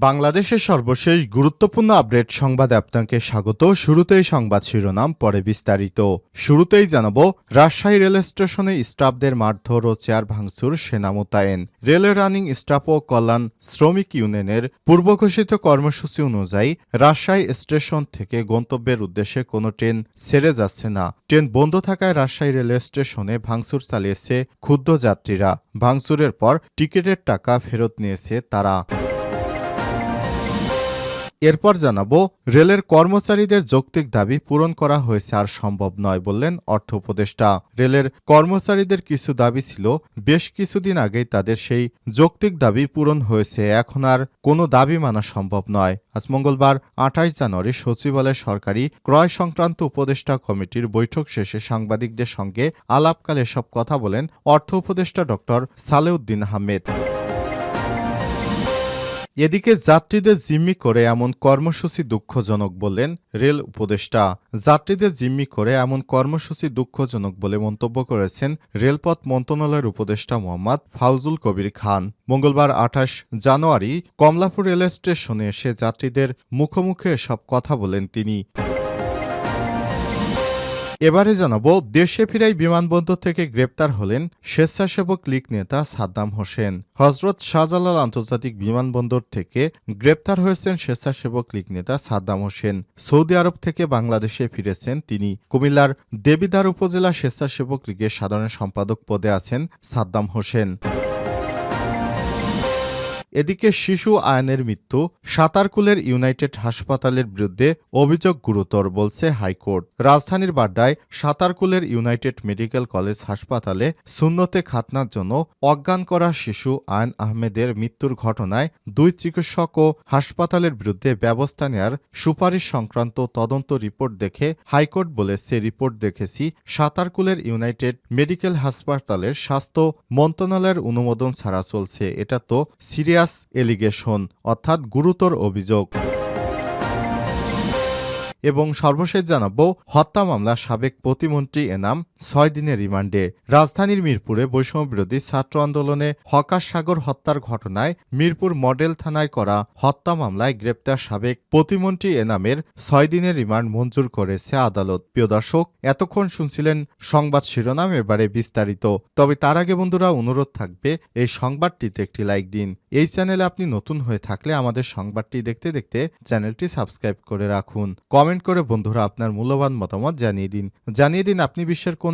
বাংলাদেশের সর্বশেষ গুরুত্বপূর্ণ আপডেট সংবাদে আপনাকে স্বাগত। শুরুতেই সংবাদ শিরোনাম, পরে বিস্তারিত। শুরুতেই জানাব, রাজশাহী রেল স্টেশনে স্টাফদের মারধর ও চেয়ার ভাঙচুর সেনা মোতায়েন। রেলের রানিং স্টাফ ও কল্যাণ শ্রমিক ইউনিয়নের পূর্বঘোষিত কর্মসূচি অনুযায়ী রাজশাহী স্টেশন থেকে গন্তব্যের উদ্দেশ্যে কোনো ট্রেন ছেড়ে যাচ্ছে না। ট্রেন বন্ধ থাকায় রাজশাহী রেল স্টেশনে ভাঙচুর চালিয়েছে ক্ষুদ্র যাত্রীরা। ভাঙচুরের পর টিকিটের টাকা ফেরত নিয়েছে তারা। এরপর জানাব, রেলের কর্মচারীদের যৌক্তিক দাবি পূরণ করা হয়েছে আর সম্ভব নয় বললেন অর্থ উপদেষ্টা। রেলের কর্মচারীদের কিছু দাবি ছিল, বেশ কিছুদিন আগেই তাদের সেই যৌক্তিক দাবি পূরণ হয়েছে, এখন আর কোনো দাবি মানা সম্ভব নয়। আজ মঙ্গলবার আঠাইশ জানুয়ারি, সচিবালয় সরকারি ক্রয় সংক্রান্ত উপদেষ্টা কমিটির বৈঠক শেষে সাংবাদিকদের সঙ্গে আলাপকালে সব কথা বলেন অর্থ উপদেষ্টা ডক্টর সালেউদ্দিন আহমেদ। এদিকে যাত্রীদের জিম্মি করে এমন কর্মসূচি দুঃখজনক বললেন রেল উপদেষ্টা। যাত্রীদের জিম্মি করে এমন কর্মসূচি দুঃখজনক বলে মন্তব্য করেছেন রেলপথ মন্ত্রণালয়ের উপদেষ্টা মোহাম্মদ ফাউজুল কবির খান। মঙ্গলবার আঠাশ জানুয়ারি কমলাপুর রেল স্টেশনে এসে যাত্রীদের মুখোমুখি সব কথা বলেন তিনি। এবারে জানাব, দেশে ফিরাই বিমানবন্দর থেকে গ্রেপ্তার হলেন স্বেচ্ছাসেবক লীগ নেতা সাদ্দাম হোসেন। হজরত শাহজালাল আন্তর্জাতিক বিমানবন্দর থেকে গ্রেপ্তার হয়েছেন স্বেচ্ছাসেবক লীগ নেতা সাদ্দাম হোসেন। সৌদি আরব থেকে বাংলাদেশে ফিরেছেন তিনি। কুমিল্লার দেবিদার উপজেলা স্বেচ্ছাসেবক লীগের সাধারণ সম্পাদক পদে আছেন সাদ্দাম হোসেন। এদিকে শিশু আয়নের মৃত্যু, সাতারকুলের ইউনাইটেড হাসপাতালের বিরুদ্ধে অভিযোগ গুরুতর বলছে হাইকোর্ট। রাজধানীর বাড্ডায় সাতারকুলের ইউনাইটেড মেডিকেল কলেজ হাসপাতালে শূন্যতে খাতনার জন্য অজ্ঞান করা শিশু আয়ন আহমেদের মৃত্যুর ঘটনায় দুই চিকিৎসক ও হাসপাতালের বিরুদ্ধে ব্যবস্থা নেয়ার সুপারিশ সংক্রান্ত তদন্ত রিপোর্ট দেখে হাইকোর্ট বলেছে রিপোর্ট দেখেছি সাতারকুলের ইউনাইটেড মেডিকেল হাসপাতালের স্বাস্থ্য মন্ত্রণালয়ের অনুমোদন ছাড়া চলছে। এটা তো সিরিয়াস এলিগেশন অর্থাৎ গুরুতর অভিযোগ। এবং সর্বশেষ জানাব হত্যা মামলার সাবেক প্রতিমন্ত্রী এনাম ছয় দিনের রিমান্ডে রাজধানীর মিরপুরে বৈষম্য বিরোধী ছাত্র আন্দোলনে হকাশ সাগর হত্যার ঘটনায় মিরপুর মডেল থানায় করা হত্যা মামলায় গ্রেপ্তার সাবেক প্রতিমন্ত্রী এনামের ছয় দিনের রিমান্ড মঞ্জুর করেছে আদালত। প্রিয় দর্শক, এতক্ষণ শুনছিলেন সংবাদ শিরোনাম, এবারে বিস্তারিত। তবে তার আগে বন্ধুরা, অনুরোধ থাকবে, এই সংবাদটিতে একটি লাইক দিন। এই চ্যানেলে আপনি নতুন হয়ে থাকলে আমাদের সংবাদটি দেখতে দেখতে চ্যানেলটি সাবস্ক্রাইব করে রাখুন। কমেন্ট করে বন্ধুরা আপনার মূল্যবান মতামত জানিয়ে দিন। জানিয়ে দিন আপনি বিশ্বের কোন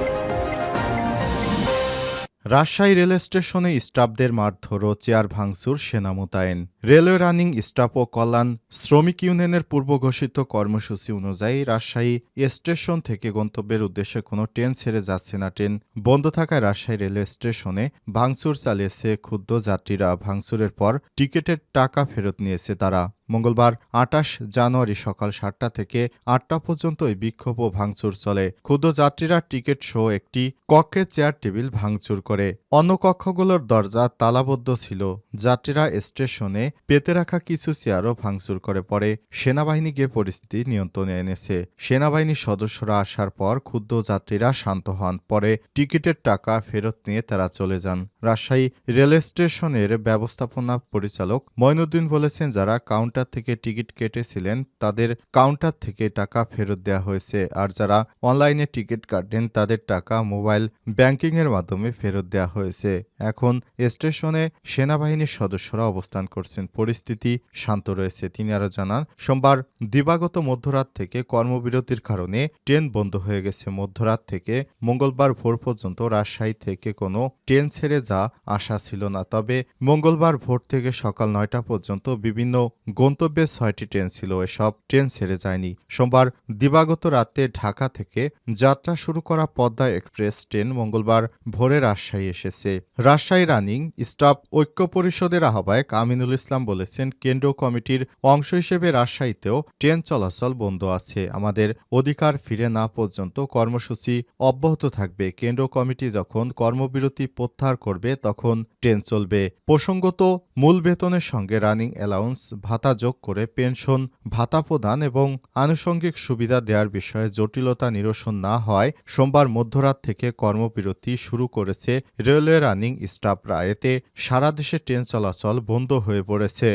রাজশাহী রেল স্টেশনে স্টাফদের মারধর ও চেয়ার ভাঙচুর সেনা মোতায়েন। রেলওয়ে রানিং স্টাফ ও কল্যাণ শ্রমিক ইউনিয়নের পূর্ব ঘোষিত কর্মসূচি অনুযায়ী রাজশাহী স্টেশন থেকে গন্তব্যের উদ্দেশ্যে কোনো ট্রেন ছেড়ে যাচ্ছে না ট্রেন। বন্ধ থাকায় রাজশাহী রেলওয়ে স্টেশনে ভাঙচুর চালিয়েছে ক্ষুদ্র যাত্রীরা। ভাঙচুরের পর টিকিটের টাকা ফেরত নিয়েছে তারা। মঙ্গলবার আটাশ জানুয়ারি সকাল সাতটা থেকে আটটা পর্যন্ত এই বিক্ষোভ ও ভাঙচুর চলে। ক্ষুদ্র যাত্রীরা টিকিট সহ একটি কক্ষে চেয়ার টেবিল ভাঙচুর করে অন্য কক্ষগুলোর দরজা তালাবদ্ধ ছিল। যাত্রীরা স্টেশনে পেতে রাখা কিছু চেয়ারও ভাঙচুর করে পরে সেনাবাহিনী গিয়ে পরিস্থিতি নিয়ন্ত্রণে এনেছে। সেনাবাহিনীর সদস্যরা আসার পর ক্ষুদ্র যাত্রীরা শান্ত হন। পরে টিকিটের টাকা ফেরত নিয়ে তারা চলে যান। রাজশাহী রেল স্টেশনের ব্যবস্থাপনা পরিচালক মঈনুদ্দিন বলেছেন, যারা কাউন্টার থেকে টিকিট কেটেছিলেন, তাদের কাউন্টার থেকে টাকা ফেরত দেওয়া হয়েছে। আর যারা অনলাইনে টিকিট কাটেন, তাদের টাকা মোবাইল ব্যাংকিং এর মাধ্যমে ফেরত দেওয়া হয়েছে। এখন স্টেশনে সেনাবাহিনীর সদস্যরা অবস্থান করছেন। পরিস্থিতি শান্ত রয়েছে, তিনি আরও জানান। সোমবার দিবাগত মধ্যরাত থেকে কর্মবিরতির কারণে ট্রেন বন্ধ হয়ে গেছে। মধ্যরাত থেকে মঙ্গলবার ভোর পর্যন্ত রাজশাহী থেকে কোনো ট্রেন ছেড়ে যা আশা ছিল না। তবে মঙ্গলবার ভোর থেকে সকাল নয়টা পর্যন্ত বিভিন্ন গন্তব্যে ছয়টি ট্রেন ছিল। এসব ট্রেন ছেড়ে যায়নি। সোমবার দিবাগত রাতে ঢাকা থেকে যাত্রা শুরু করা পদ্মা এক্সপ্রেস ট্রেন মঙ্গলবার ভোরে রাজশাহী রাজশাহী এসেছে। রাজশাহী রানিং স্টাফ ঐক্য পরিষদের আহ্বায়ক আমিনুল ইসলাম বলেছেন কেন্দ্রীয় কমিটির অংশ হিসেবে রাজশাহীতেও ট্রেন চলাচল বন্ধ আছে। আমাদের অধিকার ফিরে না পর্যন্ত কর্মসূচি অব্যাহত থাকবে। কেন্দ্র কমিটি যখন কর্মবিরতি প্রত্যাহার করবে, তখন ট্রেন চলবে। প্রসঙ্গত, মূল বেতনের সঙ্গে রানিং অ্যালাউন্স ভাতা যোগ করে পেনশন, ভাতা প্রদান এবং আনুষঙ্গিক সুবিধা দেওয়ার বিষয়ে জটিলতা নিরসন না হয়, সোমবার মধ্যরাত থেকে কর্মবিরতি শুরু করেছে রেলওয়ে রানিং স্টাফরা এতে সারা দেশে ট্রেন চলাচল বন্ধ হয়ে পড়েছে।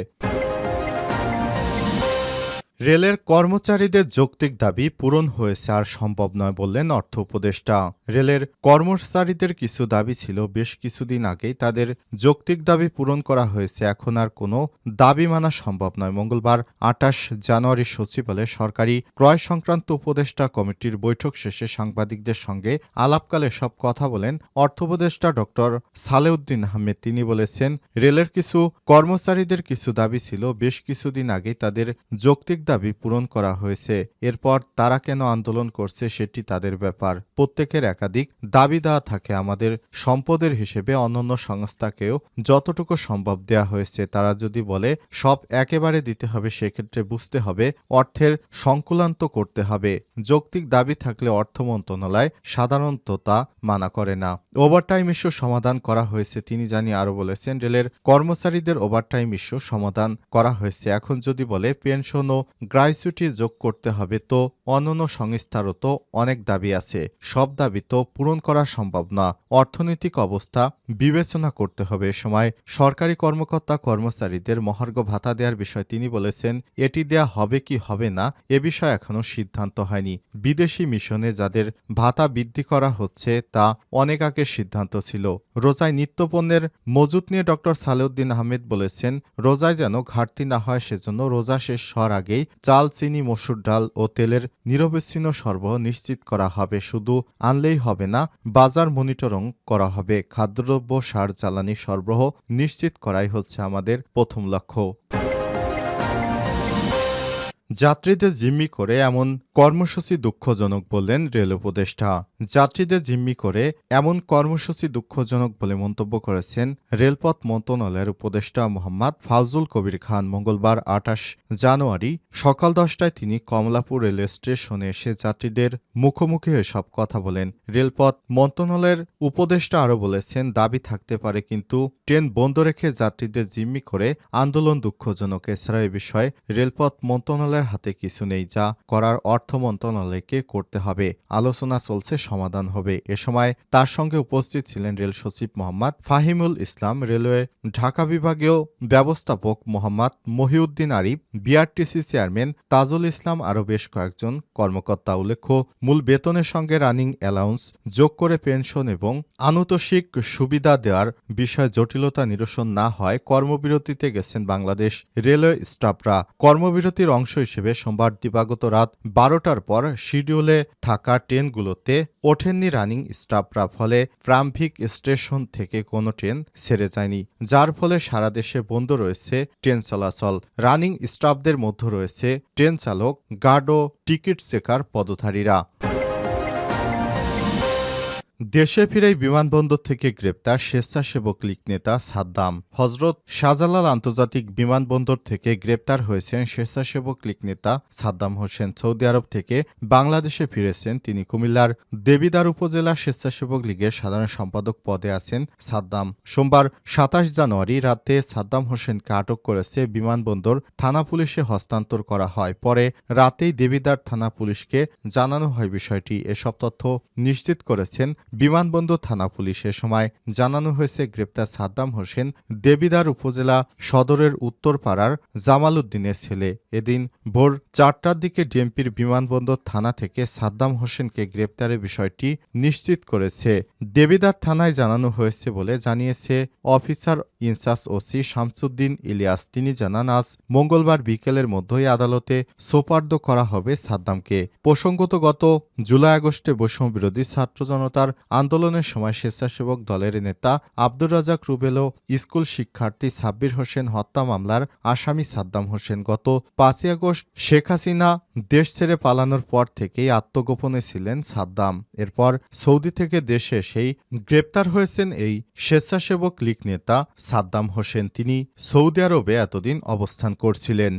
রেলের কর্মচারীদের যৌক্তিক দাবি পূরণ হয়েছে আর সম্ভব নয় বললেন অর্থ উপদেষ্টা। রেলের কর্মচারীদের কিছু দাবি ছিল, বেশ কিছুদিন আগেই তাদের যৌক্তিক দাবি পূরণ করা হয়েছে। এখন আর কোনো দাবি মানা সম্ভব নয়। মঙ্গলবার আটাশ জানুয়ারি সচিবালয়ে সরকারি ক্রয় সংক্রান্ত উপদেষ্টা কমিটির বৈঠক শেষে সাংবাদিকদের সঙ্গে আলাপকালে সব কথা বলেন অর্থ উপদেষ্টা ডক্টর সালেউদ্দিন আহমেদ। তিনি বলেছেন, রেলের কিছু কর্মচারীদের কিছু দাবি ছিল, বেশ কিছুদিন আগেই তাদের যৌক্তিক দাবি পূরণ করা হয়েছে। এরপর তারা কেন আন্দোলন করছে সেটি তাদের ব্যাপার। প্রত্যেকের একাধিক দাবি দেওয়া থাকে আমাদের সম্পদের হিসেবে অন্যান্য সংস্থাকেও। যতটুকু সম্ভব দেয়া হয়েছে তারা যদি বলে, সব একেবারে দিতে হবে সেক্ষেত্রে বুঝতে হবে, অর্থের সংকুলান্ত করতে হবে। যৌক্তিক দাবি থাকলে অর্থ মন্ত্রণালয় সাধারণত তা মানা করে না। ওভারটাইম ইস্যু সমাধান করা হয়েছে, তিনি জানি আরও বলেছেন। রেলের কর্মচারীদের ওভারটাইম ইস্যু সমাধান করা হয়েছে। এখন যদি বলে, পেনশন ও গ্রাইচুটি যোগ করতে হবে তো অন্যান্য সংস্থারও তো অনেক দাবি আছে। সব দাবি তো পূরণ করা সম্ভব না। অর্থনৈতিক অবস্থা বিবেচনা করতে হবে সময়। সরকারি কর্মকর্তা কর্মচারীদের মহার্ঘ ভাতা দেওয়ার বিষয়ে তিনি বলেছেন, এটি দেয়া হবে কি হবে না, এ বিষয়ে এখনও সিদ্ধান্ত হয়নি। বিদেশি মিশনে যাদের ভাতা বৃদ্ধি করা হচ্ছে, তা অনেক আগে সিদ্ধান্ত ছিল। রোজায় নিত্যপণ্যের মজুত নিয়ে ডক্টর সালেউদ্দিন আহমেদ বলেছেন, রোজায় যেন ঘাটতি না হয়, সেজন্য রোজা শেষ হওয়ার আগেই চাল, চিনি, মসুর ডাল ও তেলের নিরবিচ্ছিন্ন সরবরাহ নিশ্চিত করা হবে। শুধু আনলেই হবে না, বাজার মনিটরিং করা হবে। খাদ্যদ্রব্য সার জ্বালানি সরবরাহ নিশ্চিত করাই হচ্ছে আমাদের প্রথম লক্ষ্য। যাত্রীদের জিম্মি করে এমন কর্মসূচি দুঃখজনক বললেন রেল উপদেষ্টা। যাত্রীদের জিম্মি করে এমন কর্মসূচি দুঃখজনক বলে মন্তব্য করেছেন রেলপথ মন্ত্রণালয়ের উপদেষ্টা মোহাম্মদ ফাউজুল কবির খান। মঙ্গলবার আঠাশ জানুয়ারি সকাল দশটায় তিনি কমলাপুর রেল স্টেশনে এসে যাত্রীদের মুখোমুখি হয়ে সব কথা বলেন। রেলপথ মন্ত্রণালয়ের উপদেষ্টা আরও বলেছেন, দাবি থাকতে পারে, কিন্তু ট্রেন বন্ধ রেখে যাত্রীদের জিম্মি করে আন্দোলন দুঃখজনক। এছাড়া এ বিষয়ে রেলপথ মন্ত্রণালয়ের হাতে কিছু নেই যা করার অর্থ মন্ত্রণালয়কে করতে হবে। আলোচনা চলছে, সমাধান হবে। এ সময় তার সঙ্গে উপস্থিত ছিলেন রেল সচিব মোহাম্মদ ফাহিমুল ইসলাম, রেলওয়ে ঢাকা বিভাগীয় ব্যবস্থাপক মোহাম্মদ মহিউদ্দিন আরিফ, বিআরটিসি চেয়ারম্যান তাজুল ইসলাম আরও বেশ কয়েকজন কর্মকর্তা। উল্লেখ্য, মূল বেতনের সঙ্গে রানিং অ্যালাউন্স, যোগ করে পেনশন এবং আনুতোষিক সুবিধা দেওয়ার বিষয়ে জটিলতা নিরসন না হয় কর্মবিরতিতে গেছেন বাংলাদেশ রেলওয়ে স্টাফরা। কর্মবিরতির অংশ হিসেবে সোমবার দিবাগত রাত বারোটার পর শিডিউলে থাকা ট্রেনগুলোতে ওঠেননি রানিং স্টাফরা, ফলে প্রাম্ভিক স্টেশন থেকে কোনো ট্রেন ছেড়ে যায়নি, যার ফলে সারা দেশে বন্ধ রয়েছে ট্রেন চলাচল। রানিং স্টাফদের মধ্যে রয়েছে ট্রেন চালক, গার্ড ও টিকিট চেকার পদধারীরা। দেশে ফিরেই বিমানবন্দর থেকে গ্রেপ্তার স্বেচ্ছাসেবক লীগ নেতা সাদ্দাম। হজরত শাহজালাল আন্তর্জাতিক বিমানবন্দর থেকে গ্রেপ্তার হয়েছেন স্বেচ্ছাসেবক লীগ নেতা সাদ্দাম হোসেন। সৌদি আরব থেকে বাংলাদেশে ফিরেছেন তিনি। কুমিল্লার দেবিদার উপজেলা স্বেচ্ছাসেবক লীগের সাধারণ সম্পাদক পদে আছেন সাদ্দাম। সোমবার সাতাশ জানুয়ারি রাতে সাদ্দাম হোসেনকে আটক করেছে বিমানবন্দর থানা পুলিশে হস্তান্তর করা হয়। পরে রাতেই দেবিদার থানা পুলিশকে জানানো হয় বিষয়টি। এসব তথ্য নিশ্চিত করেছেন বিমানবন্দর থানা পুলিশের সময় জানানো হয়েছে গ্রেপ্তার সাদ্দাম হোসেন দেবিদার উপজেলা সদরের উত্তরপাড়ার জামাল উদ্দিনের ছেলে। এদিন ভোর চারটার দিকে ডিএমপির বিমানবন্দর থানা থেকে সাদ্দাম হোসেনকে গ্রেপ্তারের বিষয়টি নিশ্চিত করেছে। দেবিদার থানায় জানানো হয়েছে বলে জানিয়েছে officer in charge OC Shamsuddin Ilyas. তিনি জানান, আজ মঙ্গলবার বিকেলের মধ্যেই আদালতে সোপার্দ করা হবে সাদ্দামকে। প্রসঙ্গত গত জুলাই আগস্টে বৈষম্য বিরোধী ছাত্র জনতার আন্দোলনের সময় স্বেচ্ছাসেবক দলের নেতা আব্দুর রাজাক রুবেল স্কুল শিক্ষার্থী সাব্বির হোসেন হত্যা মামলার আসামি সাদ্দাম হোসেন গত পাঁচই আগস্ট শেখ হাসিনা দেশ ছেড়ে পালানোর পর থেকেই আত্মগোপনে ছিলেন সাদ্দাম। এরপর সৌদি থেকে দেশে এসেই গ্রেপ্তার হয়েছেন এই স্বেচ্ছাসেবক লীগ নেতা সাদ্দাম হোসেন। তিনি সৌদি আরবে এতদিন অবস্থান করছিলেন।